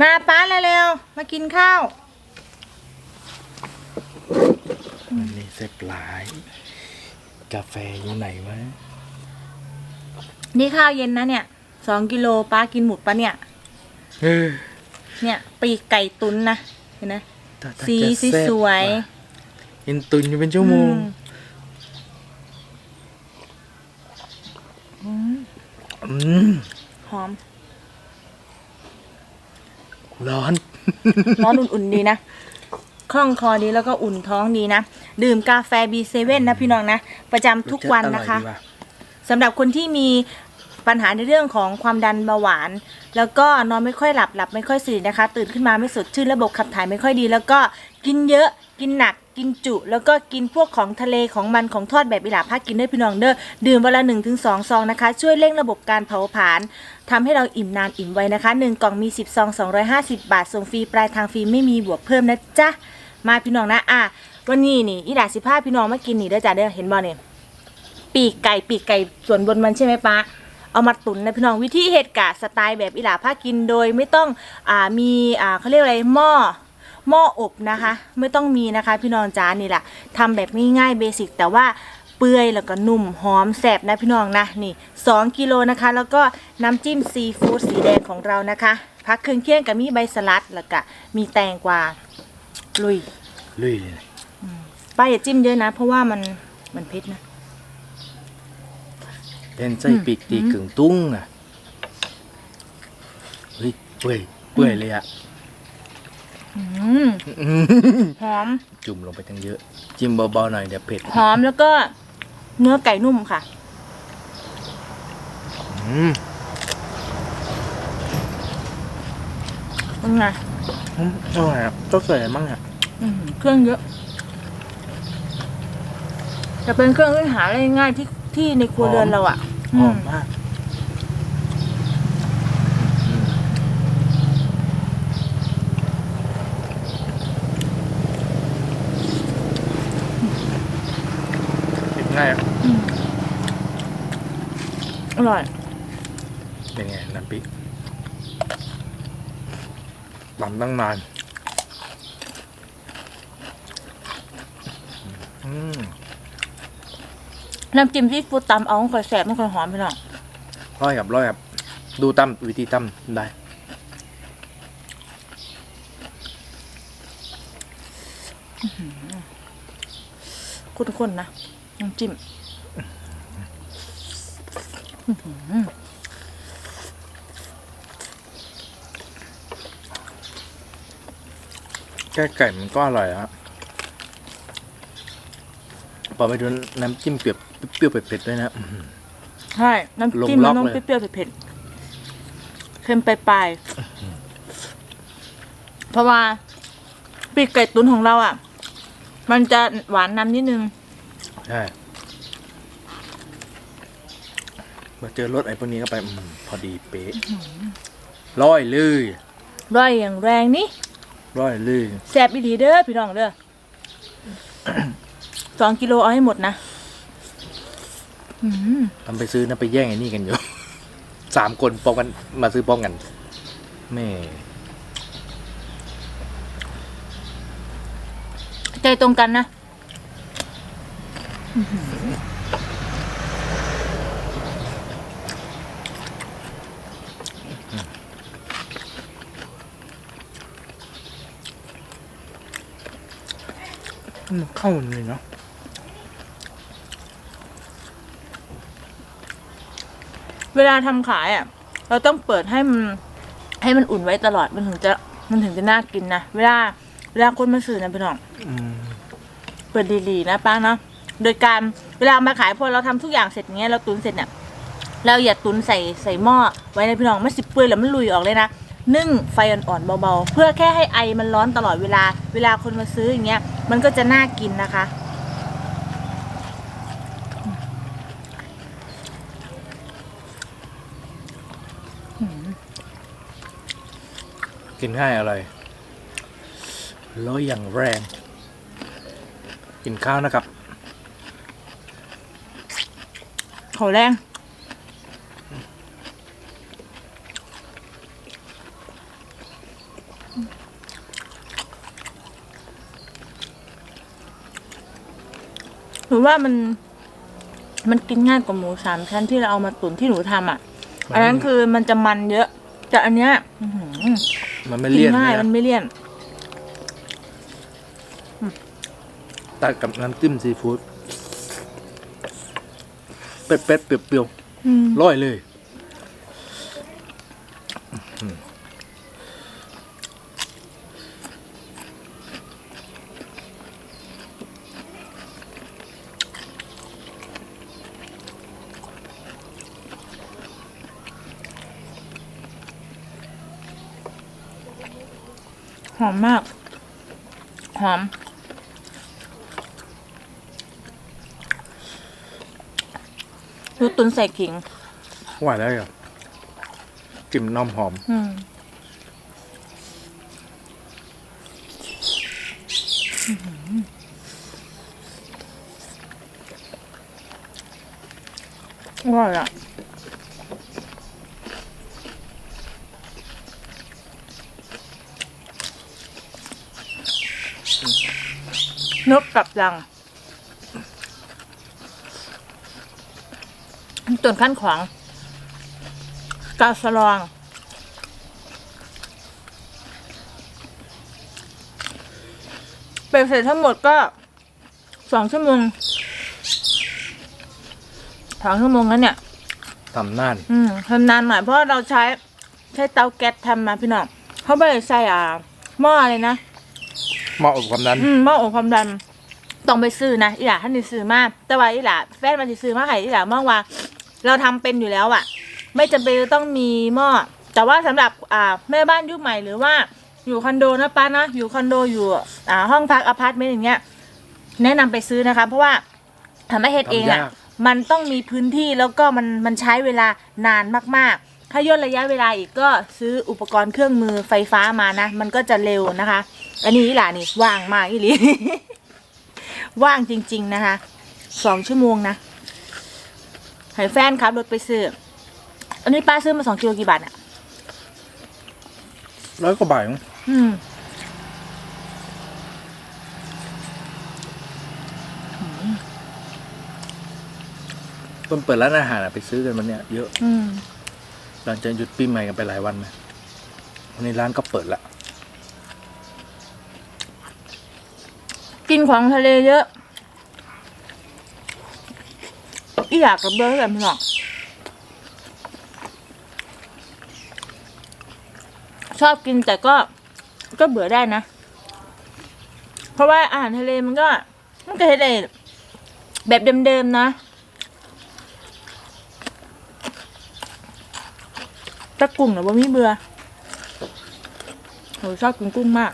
มาป้าเร็วๆมากินข้าววันนี้เสพหลาย กาแฟอยู่ไหนวะนี่ข้าวเย็นนะเนี่ยสองกิโลป้ากินหมดปะเนี่ย เออเนี่ย ปีกไก่ตุนนะเห็นไหมถ้าถ้าสีจะสีแซ่บสวยว่ะเห็นตุนอยู่เป็นชั่วโมง อืมอืมหอม ร้อน ร้อนอุ่นๆดีนะคล่องคอดีแล้วก็อุ่นท้องดีนะ ดื่มกาแฟ B7 นะพี่น้องนะ ประจำทุกวันนะคะรสชาติอร่อยดีว่สำหรับคนที่มีปัญหาในเรื่องของความดันเบาหวาน แล้วก็นอนไม่ค่อยหลับหลับไม่ค่อยสนิทนะคะ ตื่นขึ้นมาไม่สดชื่นระบบขับถ่ายไม่ค่อยดี แล้วก็กินเยอะกินหนักกินจุ แล้วก็กินพวกของทะเลของมันของทอดแบบอิหลาพักกินด้วยพี่น้องเด้อดื่มวันละหนึ่งถึงสองซองนะคะ ช่วยเร่งระบบการเผาผลาญ ทำให้เราอิ่มนานอิ่มไวนะคะหนึ่งกล่องมี 10ซอง250 บาท ส่งฟรีปลายทางฟรีไม่มีบวกเพิ่มนะจ๊ะ มาพี่น้องนะอะวันนี้นี่อีหลาสิพาพี่น้องมากินนี่เด้อจ้ะเด้อเห็นบ่เนี่ยปีกไก่ปีกไก่ส่วนบนมันใช่ไหมปะเอามาตุนนะพี่น้องวิธีเห็ดกะสไตล์แบบอิหลาผ้ากินโดยไม่ต้องอ่ามีอ่าเขาเรียกอะไรหม้อหม้ออบนะคะ ไม่ต้องมีนะคะ พี่น้องจ้านี่แหละทำแบบง่ายๆเบสิกแต่ว่า เปื่อยแล้วก็นุ่มหอมแสบนะพี่น้องนะนี่ 2 กิโลนะคะ แล้วก็น้ำจิ้มซีฟู้ดสีแดงของเรานะคะพักเครื่องเคียงกับมีใบสลัดแล้วก็มีแตงกวาลุยลุยเลยป้าอย่าจิ้มเยอะนะ เพราะว่ามันมันเผ็ดนะเป็นไส้ปีกตีกึ่งตุ้งอะเฮ้ยเปื่อยเปื่อยเลยอะอืมอืมหอม จุ่มลงไปทั้งเยอะ จิ้มเบาๆหน่อยเดี๋ยวเผ็ดหอมแล้วก็ เนื้อไก่นุ่มค่ะ อืมเป็นไงอืมอร่อยอะต้องใส่อะไรบ้างอะอื้อหือเครื่องเยอะ จะเป็นเครื่องที่หาได้ง่ายที่ที่ในครัวเรือนเราอะหอมมมากอืมเผ็ดง่ายอะ อืม อร่อย เป็นไงน้ำพริกตำตั้งนานอืมน้ำจิ้มที่ฟูดตำเอาค่อยแสบไม่ค่อยหอมพี่น้องร้อยกับร้อยกับ ดูตั้มวิธีตั้มได้ข้นๆนะน้ำจิ้ม แก้ไก่มันก็อร่อยอะพอไปดูน้ำจิ้มเปรี้ยวเปรี้ยวๆเผ็ดๆด้วยนะอื้อหือใช่ น้ำจิ้มลงล็มัอนกต้องเลย เปรี้ยวๆเผ็ดๆเค็มปลายๆเพราะว่าปีกไก่ตุ๋นของเราอะ มันจะหวานนำนิดนึง ใช่ มาเจอรสไอ้พวกนี้เข้าไปอืมพอดีเป๊ะร้อยเลยร่อยอย่างแรงนี่ร้อยเลยแซบอีหลีเด้อพี่น้องเด้อ สองกิโลเอาให้หมดนะอืมทำไปซื้อนะไปแย่งไอ้นี่กันอยู่ สามคนป้องกันมาซื้อป้องกันแม่ใจตรงกันนะ มันเข้าเลยเนาะเวลาทำขายอะ เราต้องเปิดให้มันให้มันอุ่นไว้ตลอดมันถึงจะมันถึงจะน่ากินนะเวลาเวลาคนมาซื้อนะพี่น้องอืมเปิดดีๆนะป้าเนาะโดยการเวลามาขายพอเราทำทุกอย่างเสร็จเงี้ยเราตุนเสร็จเนี่ยเราอย่าตุนใส่ใส่หม้อไว้ในพี่น้องมันสิเปื่อยแล้วมันลุยออกเลยนะนึ่งไฟอ่อนๆเบาๆ เพื่อแค่ให้ไอมันร้อนตลอดเวลา เวลาคนมาซื้ออย่างเงี้ย มันก็จะน่ากินนะคะ กินง่ายอร่อยร้อยอย่างแรง กินข้าวนะครับ ขอแรง ว่ามัน มันกินง่ายกว่าหมูสามชั้นที่เราเอามาตุ๋นที่หนูทำอะ อันนั้นคือมันจะมันเยอะ แต่อันเนี้ยอื้อหือมันไม่กิเลี่ยนง่ายเลยมันนะไม่เลี่ยน ตัดกับน้ำจิ้มซีฟู้ดเป็ดเป็ดๆเปรี้ยวอืมๆร้อยเลย มมาก หอมดูตุนใส่ขิงว่าแล้วอะจิ้มน้ำหอม อืมอร่อยอะ นกกลับรังต้นขั้นขวางกาสลองเป็นเสร็จทั้งหมดก็สองชั่วโมงสองชั่วโมงนั้นเนี่ยทำน่าน อืมทำนานหน่อยเพราะเราใช้ใช้เตาแก๊สทำมาพี่น้องเขาไม่ได้ใส่อ่าหม้อเลยนะเหมาะกับความดัน อืมหม้ออบความดัน ต้องไปซื้อนะอีหล่าท่านได้ซื้อมาแต่ว่าอีหล่าแฟนมันจะซื้อมาให้อีหล่ามองว่า เราทำเป็นอยู่แล้วอะไม่จำเป็นต้องมีหม้อแต่ว่าสำหรับอ่าแม่บ้านยุคใหม่หรือว่าอยู่คอนโดนะป้านะอยู่คอนโดอยู่อ่าห้องพักอพาร์ตเมนต์อย่างเงี้ย แนะนำไปซื้อนะคะ เพราะว่าทำให้เฮ็ดเองอะทำยากมันต้องมีพื้นที่แล้วก็มันมันใช้เวลานานมากๆ ถ้าย่นระยะเวลาอีกก็ซื้ออุปกรณ์เครื่องมือไฟฟ้ามานะ มันก็จะเร็วนะคะ อันนี้อีหล่านี่ว่างมากอีหลี ว่างจริง ๆ นะคะสองชั่วโมงนะให้แฟนขับรถไปซื้อ อันนี้ป้าซื้อมาสองกิโลกี่บาทอะร้อยกว่าบาทมั้งอืมคนเปิดร้านอาหารอะไปซื้อกันวันเนี้ยเยอะ อืมหลังจากหยุดปีใหม่กันไปหลายวันไหมวันนี้ร้านก็เปิดละ กินของทะเลเยอะอีอยากกับเบอร์กันพี่น้องชอบกินแต่ก็ก็เบื่อได้นะ เพราะว่าอาหารทะเลมันก็ มันก็เฮ็ดได้แบบเดิมๆนะถ้ากุ้งเนี่ยว่ามีเบื่อโหชอบกินกุ้งมาก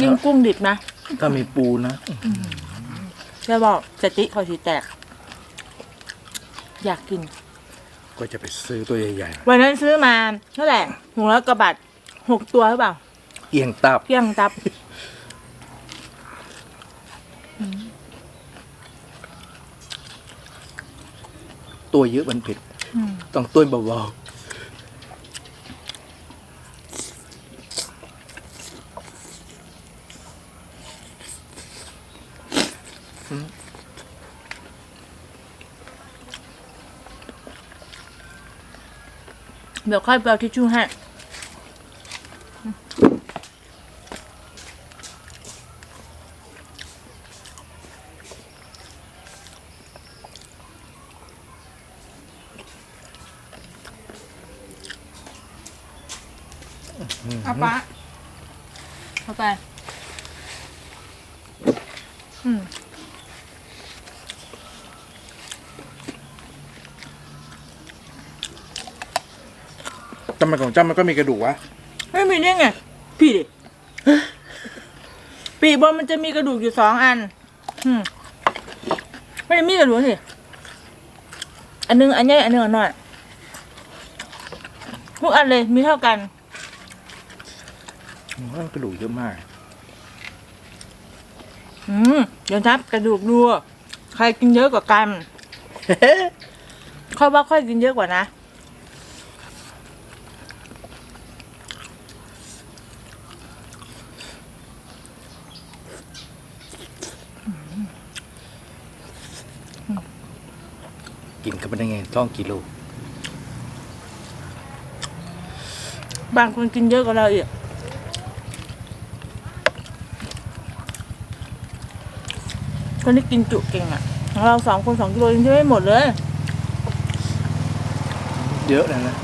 ยิ่งกุ้งดิบนะ ถ้ามีปูนะจะบอกสติคอยสีแตก อยากกิน ก็จะไปซื้อตัวใหญ่วันนั้นซื้อมาเท่าไหร่หัวกระบัดหกตัวหรือเปล่าๆเอียงตับเพียงตับ ตัวเยอะมันเผ็ด อืม ต้องตัวเบา เดี๋ยวค่อยไปเอาทิชชู่ให้เอาปะเอาไป อืม ๆจำมัน ของจำมันก็มีกระดูกวะไม่มีได้ไงพี่ดิปีกบนมันจะมีกระดูกอยู่สองอันอืมไม่ได้มีกระดูกสิอันหนึงอันใหญ่อันหนึงอันน้อยทุกอันเลยมีเท่ากันโอ้ยกระดูกเยอะมาก อืมเดี๋ยวนับกระดูกดูใครกินเยอะกว่ากันค่อยว่าค่อยกินเยอะกว่านะ เข้าไปได้ไงต้องกิโลบางคนกินเยอะกว่าเราอีกคนที่กินจุเก่งอะของเราสองคนสองกิโลยังไม่หมดเลย เยอะนะนะ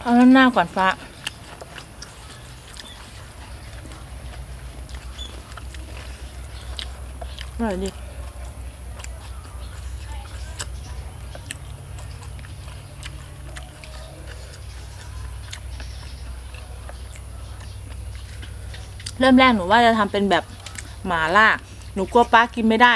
เอาด้านหน้าก่อนฟ้า อร่อยดิเริ่มแรกหนูว่าจะทำเป็นแบบหมาล่า หนูกลัวป้ากินไม่ได้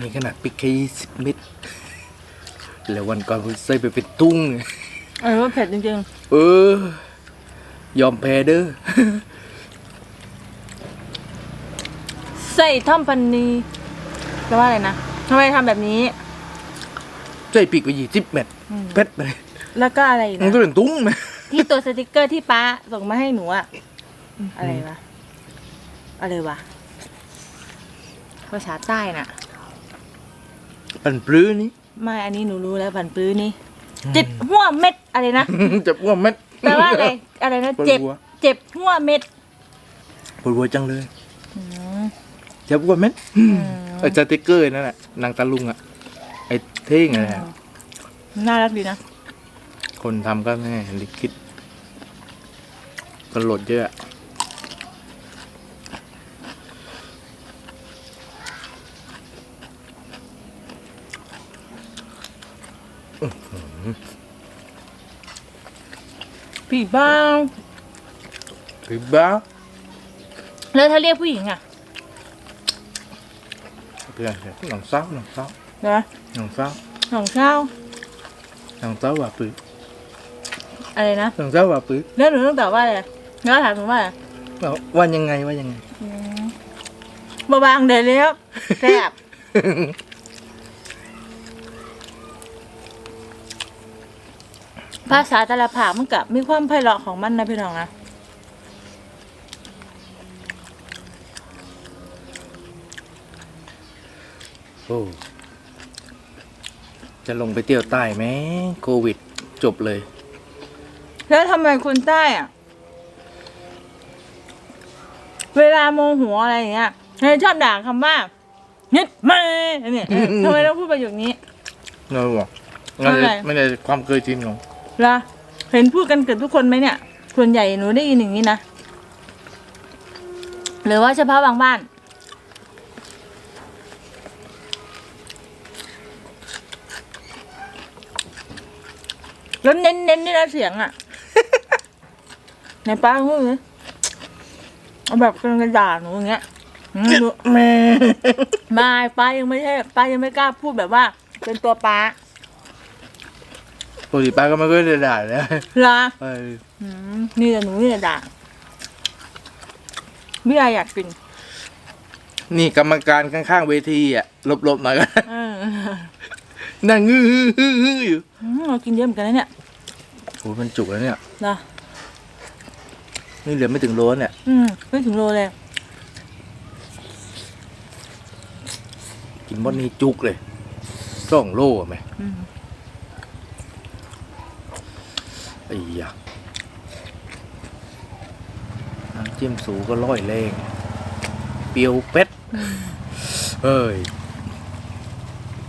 นี่ขนาดปิกแค่ยี่สิบเม็ดแล้ววันก่อนผมใส่ไปเป็นตุ้งเลยเออว่าเผ็ดจริงเออ ยอมแพ้เด้อ ๆ ใส่ท่อมพันนีแปลว่าอะไรนะทำไมทำแบบนี้ ใส่ปิกไปยี่สิบเม็ดอืม เพ็ดไปเลยแล้วก็อะไรอีกมันนะก็เป็นตุ้งไหมที่ตัวสติกเกอร์ที่ป้าส่งมาให้หนูอะอะไรวะ อะไรวะภาษาใต้น่ะ ปันปลื้อนี่ ไม่อันนี้หนูรู้แล้วบันปื้อนี่จิตหัวเม็ดอะไรนะ จะอ้วนเม็ดแปลว่าอะไรอะไรนะปวดเจ็บหัวเจ็บหัวเม็ดปวดหัวจังเลย อืมจะอ้วนเม็ดมไอ้สติ๊กเกอร์นั่นแหละนางตาลุงอะ ไอ้เท่งอะไรอะน่ารักดีนะคนทำก็แน่ลิคิดก็โหลดเยอะ ผีบ้างหรือบ้าแล้วถ้าเรียกผู้หญิงอะเพื่อนหนังเศร้าหนังเศร้านะหนังเศร้าของเช้าหนังเศร้าว่าปื้ออะไรนะหนังเศร้าว่าปื้อแล้วหนูต้องตอบว่าอะไรแล้วถามหนูว่าอะไรว่าว่ายังไงว่ายังไงอืมบางๆเดี๋ยวเรียบแซ่บ ภาษาแต่ละภาคมันกับมีความไพเราะของมันนะพี่น้องนะโอ้จะลงไปเที่ยวใต้ไหมโควิดจบเลย แล้วทำไมคนใต้อะเวลาโมโหอะไรอย่างเงี้ยชอบด่าคำว่าเน็ดมาเนี่ยเออทำไมต้องพูดประโยคนี้เงาบอกงั้นอะไร ไม่ได้ความเคยชินของ ล่ะเห็นพูดกันเกือบทุกคนไหมเนี่ย ส่วนใหญ่หนูได้ยินอย่างนี้นะ หรือว่าเฉพาะบางบ้านแล้วเน้นเน้นๆนี่นะเสียงอะไหนป้าพูดเลยเอาแบบกำลังจะด่าหนูอย่างเงี้ยอืมหนูแม่ไม่ป้ายังไม่ใช่ป้ายังไม่กล้าพูดแบบว่า เป็นตัวป้าป กติป้าก็ไม่ค่อยได้ด่าเลยเหรอเอออืมนี่แหละหนูนี่แหละด่าพี่อาอยากกินนี่กรรมการข้างๆเวทีอะหลบๆหน่อยก็เออนั่งงื้อฮือฮือฮืออยู่อืมเรากินเยอะเหมือนกันนะเนี่ยโอ้มันจุกแล้วเนี่ยเหรอนี่เหลือไม่ถึงโลเนี่ย อืมไม่ถึงโลเลยกินหมดนี้จุกเลยสองโลอะไหมอืม ไอ้ยะน้ำจิ้มสูก็ร้อยแรงเปรี้ยวเป็ดเฮ้ย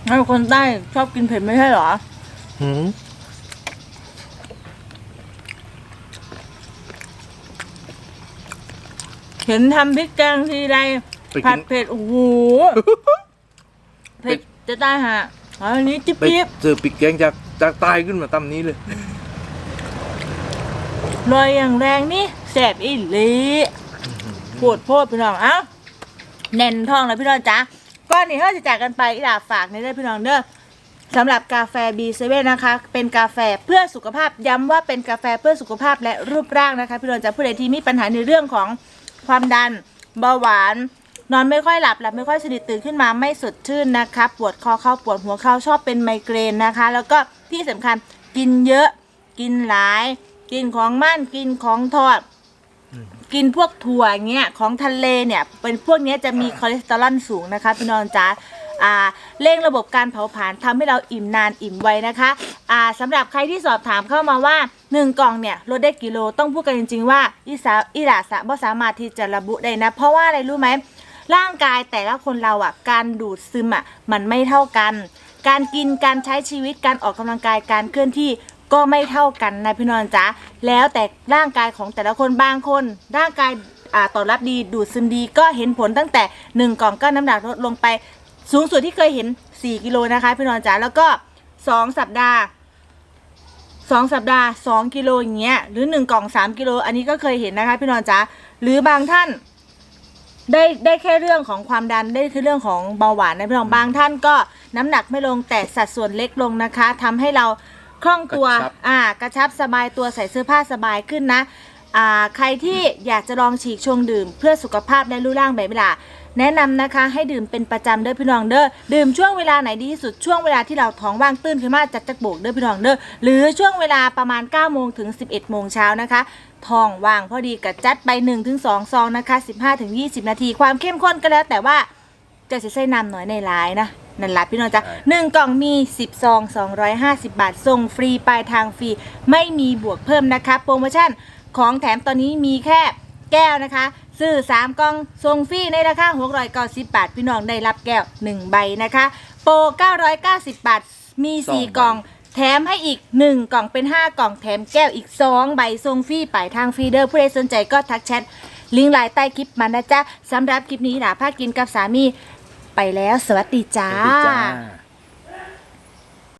แล้วคนใต้ชอบกินเผ็ดไม่ใช่เหรอ หืมเห็นทำพริกแกงทีไรไปผักิดน เผ็ดโอ้โห เผ็ดจะตายห่ะอันนี้จิ๊บไปจิ๊บเจอปิกแกงจากจากใตายขึ้นมาตำนี้เลย ลอยอย่างแรงนี่แสบอีหลีปวดโพดพี่น้องเอ้าแน่นท้องแล้วพี่น้องจ้าก้อนนี้เราจะจากกันไปอีหลาฝากในเด้อพี่น้องเด้อสำหรับกาแฟ B7 นะคะ เป็นกาแฟเพื่อสุขภาพย้ำว่าเป็นกาแฟเพื่อสุขภาพและรูปร่างนะคะ พี่น้องจ้าผู้ใดที่มีปัญหาในเรื่องของความดันเบาหวาน นอนไม่ค่อยหลับหลับไม่ค่อยสนิทตื่นขึ้นมาไม่สดชื่นนะคะ ปวดคอเข้าปวดหัวเข้าชอบเป็นไมเกรนนะคะ แล้วก็ที่สำคัญกินเยอะกินหลาย กินของมั่นกินของทอด กินพวกถั่วเงี้ยของทะเลเนี่ย เป็นพวกเนี้ยจะมีคอเลสเตอรอลสูงนะคะพี่น้องจ๋าอ่าเร่งระบบการเผาผลาญทำให้เราอิ่มนานอิ่มไวนะคะอ่าสำหรับใครที่สอบถามเข้ามาว่า 1 กล่องเนี่ยลดได้กี่โลต้องพูดกันจริง ๆ ว่าอีสาอีหลาสะบ่สามารถที่จะระบุได้นะ เพราะว่าอะไรรู้ไหมร่างกายแต่ละคนเราอะการดูดซึมอะมันไม่เท่ากัน การกินการใช้ชีวิตการออกกำลังกายการเคลื่อนที่ ก็ไม่เท่ากันนะพี่นอนจ๊ะแล้วแต่ร่างกายของแต่ละคนบางคน ร่างกายอ่าตอบรับดีดูดซึมดีก็เห็นผลตั้งแต่ 1 กล่องก็น้ำหนักลดลงไป สูงสุดที่เคยเห็น 4 กิโลนะคะพี่นอนจ๋าแล้วก็ 2 สัปดาห์สองสัปดาห์สองกิโลอย่างเงี้ยหรือหนึ่งกล่องสามกิโล อันนี้ก็เคยเห็นนะคะพี่นอนจ๋าหรือบางท่านได้ได้แค่เรื่องของความดันได้แค่เรื่องของเบาหวานนะพี่น้องบางท่านก็น้ำหนักไม่ลงแต่สัดส่วนเล็กลงนะคะทำให้เรา คล่องตัวกระชับ อ่ากระชับสบายตัวใส่เสื้อผ้าสบายขึ้นนะอ่าใครที่อยากจะลองฉีกชงดื่ม เพื่อสุขภาพและรูปร่างแบบเวลา แนะนำนะคะให้ดื่มเป็นประจำเด้อพี่น้องเด้อดื่มช่วงเวลาไหนดีที่สุดช่วงเวลาที่เราท้องว่างตื้นขึ้นมาจากจักโบกเด้อพี่น้องเด้อหรือช่วงเวลาประมาณ9โมงถึง 11โมงเช้านะคะท้องว่างพอดีกับจัดไป1ถึง2ซองนะคะ15ถึง20 นาที ความเข้มข้นก็แล้วแต่ว่า จะใส่น้ำหน่อยในหลายนะ นั่นแหละพี่น้องจ้ะใช่หนึ่งกล่องมี 10ซอง250 บาทส่งฟรีปลายทางฟรี ไม่มีบวกเพิ่มนะคะ โปรโมชั่นของแถมตอนนี้มีแค่แก้วนะคะ ซื้อ 3 กล่องส่งฟรีในราคา690 บาท พี่น้องได้รับแก้ว 1 ใบนะคะ โปร 990 บาท มีสอง4กล่อง แถมให้อีก 1 กล่องเป็น 5 กล่องแถมแก้วอีก 2 ใบส่งฟรีปลายทางฟรีเดอร์ผู้ใดสนใจก็ทักแชทลิงก์ไลน์ใต้คลิปมานะจ๊ะสำหรับคลิปนี้หลาพากินกับสามี ไปแล้ว สวัสดีจ้า